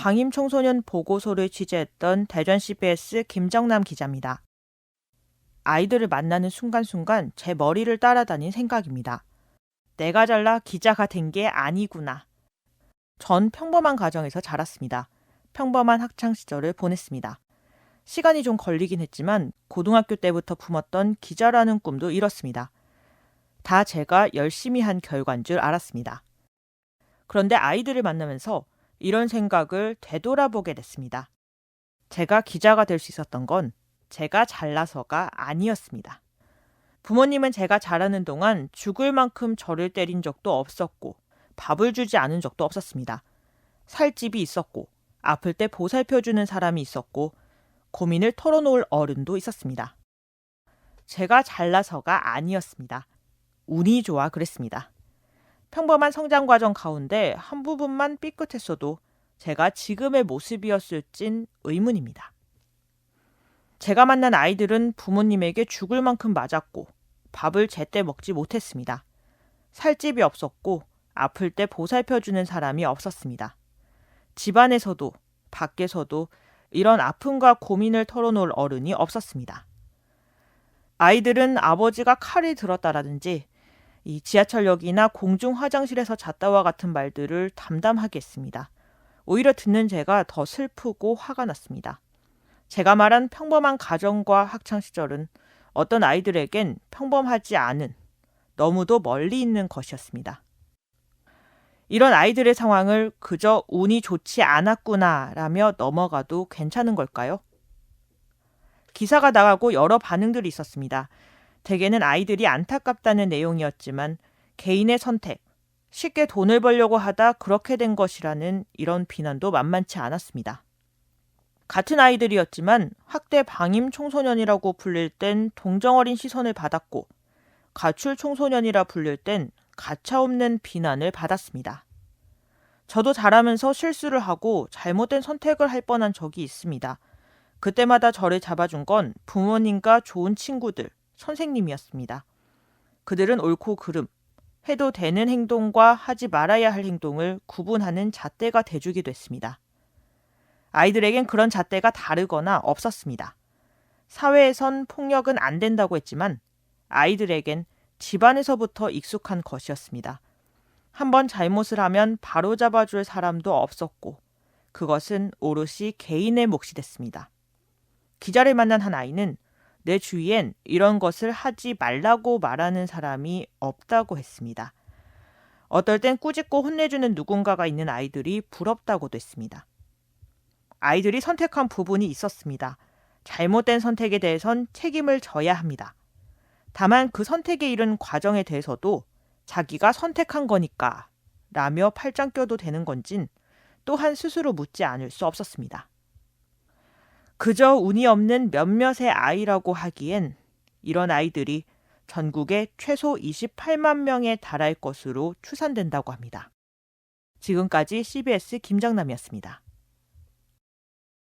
방임 청소년 보고소를 취재했던 대전 CBS 김정남 기자입니다. 아이들을 만나는 순간순간 제 머리를 따라다닌 생각입니다. 내가 잘나 기자가 된 게 아니구나. 전 평범한 가정에서 자랐습니다. 평범한 학창 시절을 보냈습니다. 시간이 좀 걸리긴 했지만 고등학교 때부터 품었던 기자라는 꿈도 이뤘습니다. 다 제가 열심히 한 결과인 줄 알았습니다. 그런데 아이들을 만나면서 이런 생각을 되돌아보게 됐습니다. 제가 기자가 될 수 있었던 건 제가 잘나서가 아니었습니다. 부모님은 제가 자라는 동안 죽을 만큼 저를 때린 적도 없었고 밥을 주지 않은 적도 없었습니다. 살 집이 있었고 아플 때 보살펴주는 사람이 있었고 고민을 털어놓을 어른도 있었습니다. 제가 잘나서가 아니었습니다. 운이 좋아 그랬습니다. 평범한 성장 과정 가운데 한 부분만 삐끗했어도 제가 지금의 모습이었을진 의문입니다. 제가 만난 아이들은 부모님에게 죽을 만큼 맞았고 밥을 제때 먹지 못했습니다. 살집이 없었고 아플 때 보살펴주는 사람이 없었습니다. 집안에서도 밖에서도 이런 아픔과 고민을 털어놓을 어른이 없었습니다. 아이들은 아버지가 칼을 들었다라든지 이 지하철역이나 공중 화장실에서 잤다와 같은 말들을 담담하게 했습니다. 오히려 듣는 제가 더 슬프고 화가 났습니다. 제가 말한 평범한 가정과 학창 시절은 어떤 아이들에겐 평범하지 않은 너무도 멀리 있는 것이었습니다. 이런 아이들의 상황을 그저 운이 좋지 않았구나 라며 넘어가도 괜찮은 걸까요? 기사가 나가고 여러 반응들이 있었습니다. 대개는 아이들이 안타깝다는 내용이었지만 개인의 선택, 쉽게 돈을 벌려고 하다 그렇게 된 것이라는 이런 비난도 만만치 않았습니다. 같은 아이들이었지만 학대 방임 청소년이라고 불릴 땐 동정어린 시선을 받았고 가출 청소년이라 불릴 땐 가차없는 비난을 받았습니다. 저도 자라면서 실수를 하고 잘못된 선택을 할 뻔한 적이 있습니다. 그때마다 저를 잡아준 건 부모님과 좋은 친구들, 선생님이었습니다. 그들은 옳고 그름, 해도 되는 행동과 하지 말아야 할 행동을 구분하는 잣대가 돼주기도 했습니다. 아이들에겐 그런 잣대가 다르거나 없었습니다. 사회에선 폭력은 안 된다고 했지만 아이들에겐 집안에서부터 익숙한 것이었습니다. 한번 잘못을 하면 바로 잡아줄 사람도 없었고 그것은 오롯이 개인의 몫이 됐습니다. 기자를 만난 한 아이는 내 주위엔 이런 것을 하지 말라고 말하는 사람이 없다고 했습니다. 어떨 땐 꾸짖고 혼내주는 누군가가 있는 아이들이 부럽다고도 했습니다. 아이들이 선택한 부분이 있었습니다. 잘못된 선택에 대해선 책임을 져야 합니다. 다만 그 선택에 이른 과정에 대해서도 자기가 선택한 거니까 라며 팔짱 껴도 되는 건진 또한 스스로 묻지 않을 수 없었습니다. 그저 운이 없는 몇몇의 아이라고 하기엔 이런 아이들이 전국에 최소 28만 명에 달할 것으로 추산된다고 합니다. 지금까지 CBS 김정남이었습니다.